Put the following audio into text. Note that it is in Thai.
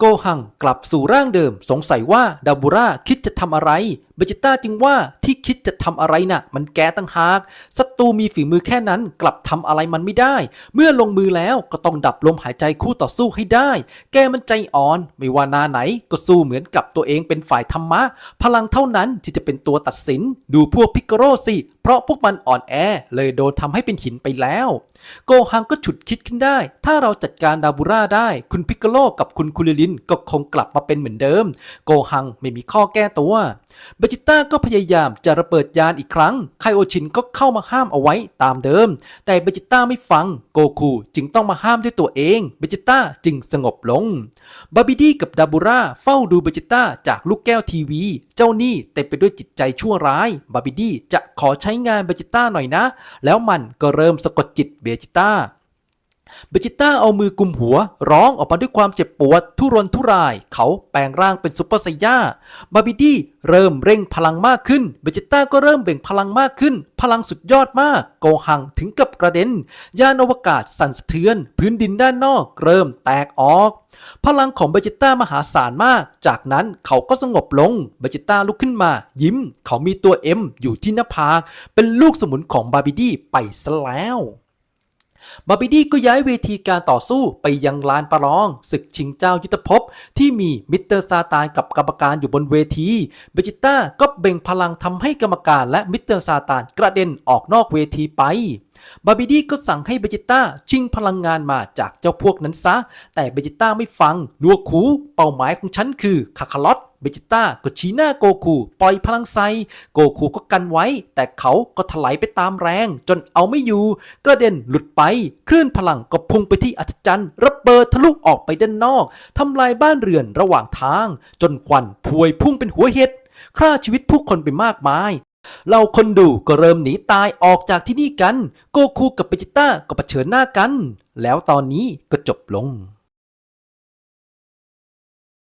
โกหังกลับสู่ร่างเดิมสงสัยว่าดาบูร่าคิด จะทำอะไรเบจิต้าจึงว่าที่คิดจะทำอะไรน่ะ มันแกตั้งหากศัตรูมีฝีมือแค่นั้นกลับทำอะไรมันไม่ได้ เมื่อลงมือแล้วก็ต้องดับลมหายใจคู่ต่อสู้ให้ได้ แกมันใจอ่อน ไม่ว่านาไหนก็สู้เหมือนกับตัวเองเป็นฝ่ายธรรมะ พลังเท่านั้นที่จะเป็นตัวตัดสิน ดูพวกพิกโรสิเพราะพวกมันอ่อนแอเลยโดนทำให้เป็นหินไปแล้ว โกฮังก็ฉุดคิดขึ้นได้ ถ้าเราจัดการดาบูราได้ คุณพิกโกโลกับคุณคุริลินก็คงกลับมาเป็นเหมือนเดิม โกฮังไม่มีข้อแก้ตัวเบจิต้าก็พยายามจะระเบิดยานอีกครั้ง ไคโอชินก็เข้ามาห้ามเอาไว้ตามเดิม แต่เบจิต้าไม่ฟังโกคูจึงต้องมาห้ามด้วยตัวเอง เบจิต้าจึงสงบลง บาบิดี้กับดาบูราเฝ้าดูเบจิต้าจากลูกแก้วทีวี เจ้านี่เต็มไปด้วยจิตใจชั่วร้าย บาบิดี้จะขอใช้งานเบจิต้าหน่อยนะ แล้วมันก็เริ่มสะกดจิตเบจิต้า เบจิต้าเอามือกุมหัว ร้องออกมาด้วยความเจ็บปวด ทุรนทุราย เขาแปลงร่างเป็นซุปเปอร์ไซย่าบาบิดี้เริ่มเร่งพลังมากขึ้น เบจิต้าก็เริ่มเบ่งพลังมากขึ้น พลังสุดยอดมาก โกหังถึงกับกระเด็น ยานอวกาศสั่นสะเทือน พื้นดินด้านนอกเริ่มแตกออก พลังของเบจิต้ามหาศาลมาก จากนั้นเขาก็สงบลง เบจิต้าลุกขึ้นมา ยิ้ม เขามีตัวเอ็มอยู่ที่หน้าผาก เป็นลูกสมุนของบาบิดี้ไปซะแล้ว บาบิดี้ก็ย้ายเวทีการต่อสู้ไปยังลานประลอง ศึกชิงเจ้ายุทธภพ ที่มีมิสเตอร์ซาตานกับกรรมการอยู่บนเวทีเบจิต้าก็เบ่งพลังทำให้กรรมการและมิสเตอร์ซาตานกระเด็นออกนอกเวทีไป บาบิดี้ก็สั่งให้เบจิต้าชิงพลังงานมาจากเจ้าพวกนั้นซะ แต่เบจิต้าไม่ฟังหนวกหูเป้าหมายของฉันคือคาคาลอตเบจิต้าก็ชี้หน้าโกคูปล่อยพลังไซโกคูก็กันไว้ แต่เขาก็ถลายไปตามแรง จนเอาไม่อยู่ กระเด็นหลุดไป คลื่นพลังก็พุ่งไปที่อัศจรรย์ระเบิดทะลุออกไปด้านนอกทำลายบ้านเรือนระหว่างทาง จนควันพวยพุ่งเป็นหัวเห็ดฆ่าชีวิตผู้คนไปมากมาย เราคนดูก็เริ่มหนีตายออกจากที่นี่กัน โกคูกับเบจิต้าก็เผชิญหน้ากัน แล้วตอนนี้ก็จบลง